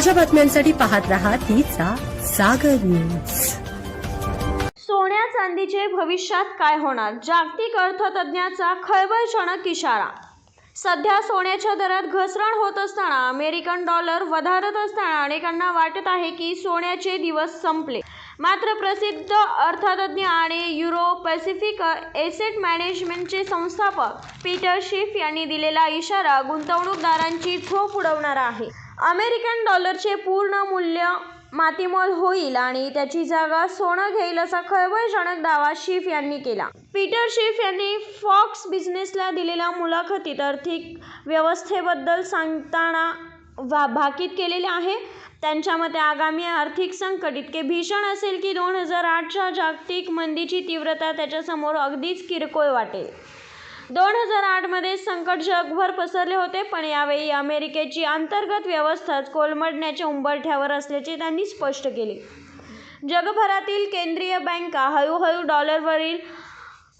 ताज्या बातम्यांसाठी पाहत राहा तिचा सागर न्यूज. सोन्या चांदीचे भविष्यात काय होणार? जागतिक अर्थतज्ज्ञाचा खळबळजनक इशारा. सध्या सोन्याच्या दरात घसरण होत असताना अमेरिकन डॉलर वधारत असताना अनेकांना वाटत आहे की सोन्याचे दिवस संपले. मात्र प्रसिद्ध अर्थतज्ज्ञ आणि युरो पॅसिफिक एसेट मॅनेजमेंटचे संस्थापक पीटर शिफ यांनी दिलेला इशारा गुंतवणूकदारांची झोप उडवणारा आहे. अमेरिकन डॉलरचे पूर्ण मूल्य मातीमोल होईल आणि त्याची जागा सोनं घेईल असा खळबळजनक दावा शिफ यांनी केला. पीटर शिफ यांनी फॉक्स बिझनेसला दिलेल्या मुलाखतीत आर्थिक व्यवस्थेबद्दल सांगताना वा भाकीत केलेले आहे. त्यांच्या मते आगामी आर्थिक संकट इतके भीषण असेल की दोन हजार आठच्या जागतिक मंदीची तीव्रता त्याच्यासमोर अगदीच किरकोळ वाटेल. दोन हजार आठमध्ये संकट जगभर पसरले होते पण यावेळी अमेरिकेची अंतर्गत व्यवस्थाच कोलमडण्याच्या उंबरठ्यावर असल्याचे त्यांनी स्पष्ट केले. जगभरातील केंद्रीय बँका हळूहळू डॉलरवरील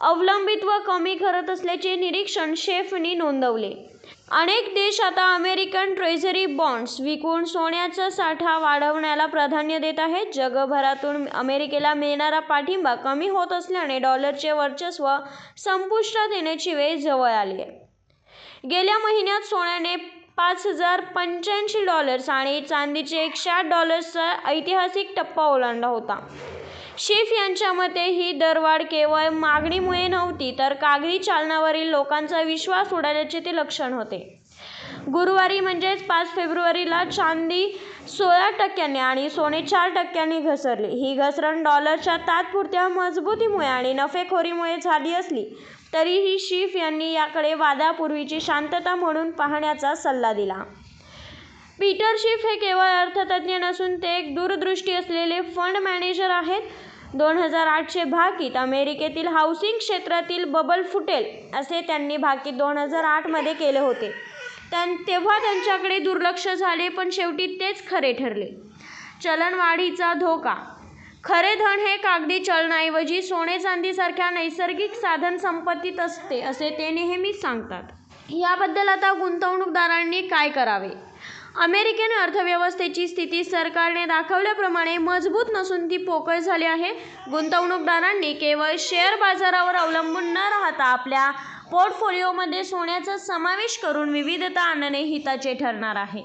अवलंबित्व कमी करत असल्याचे निरीक्षण शेफनी नोंदवले. अनेक देश आता अमेरिकन ट्रेझरी बॉन्ड्स विकून सोन्याचा साठा वाढवण्याला प्राधान्य देत आहेत. जगभरातून अमेरिकेला मिळणारा पाठिंबा कमी होत असल्याने डॉलरचे वर्चस्व संपुष्टात येण्याची वेळ जवळ आली आहे. गेल्या महिन्यात सोन्याने पाच हजार पंच्याऐंशी डॉलर्स आणि चांदीचे एकशे आठ डॉलर्सचा ऐतिहासिक टप्पा ओलांडला होता. शेफ यांच्या मते ही दरवाढ केवळ मागणीमुळे नव्हती तर कागदी चालनावरील लोकांचा विश्वास उडाल्याचे ते लक्षण होते. गुरुवारी म्हणजेच पाच फेब्रुवारीला चांदी सोळा टक्क्यांनी आणि सोने चार टक्क्यांनी घसरले. ही घसरण डॉलरच्या तात्पुरत्या मजबूतीमुळे आणि नफेखोरीमुळे झाली असली तरीही शिफ यांनी याकडे वादापूर्वीची शांतता म्हणून पाहण्याचा सल्ला दिला. पीटर शिफ हे केवळ अर्थतज्ज्ञ नसून ते एक दूरदृष्टी असलेले फंड मॅनेजर आहेत. दोन हजार आठचे भाकीत अमेरिकेतील हाऊसिंग क्षेत्रातील बबल फुटेल असे त्यांनी भाकीत दोन हजार आठमध्ये केले होते. त्यां तेव्हा त्यांच्याकडे दुर्लक्ष झाले पण शेवटी तेच खरे ठरले. चलनवाढीचा धोका. खरे धन हे कागदी चलनाऐवजी सोने चांदीसारख्या नैसर्गिक साधन संपत्तीत असते असे ते नेहमीच सांगतात. याबद्दल आता गुंतवणूकदारांनी काय करावे? अमेरिकन अर्थव्यवस्थेची स्थिती सरकारने दाखवल्याप्रमाणे मजबूत नसून ती पोकळ झाली आहे. गुंतवणूकदारांनी केवळ शेअर बाजारावर अवलंबून न राहता आपल्या पोर्टफोलिओमध्ये सोन्याचा समावेश करून विविधता आणणे हिताचे ठरणार आहे.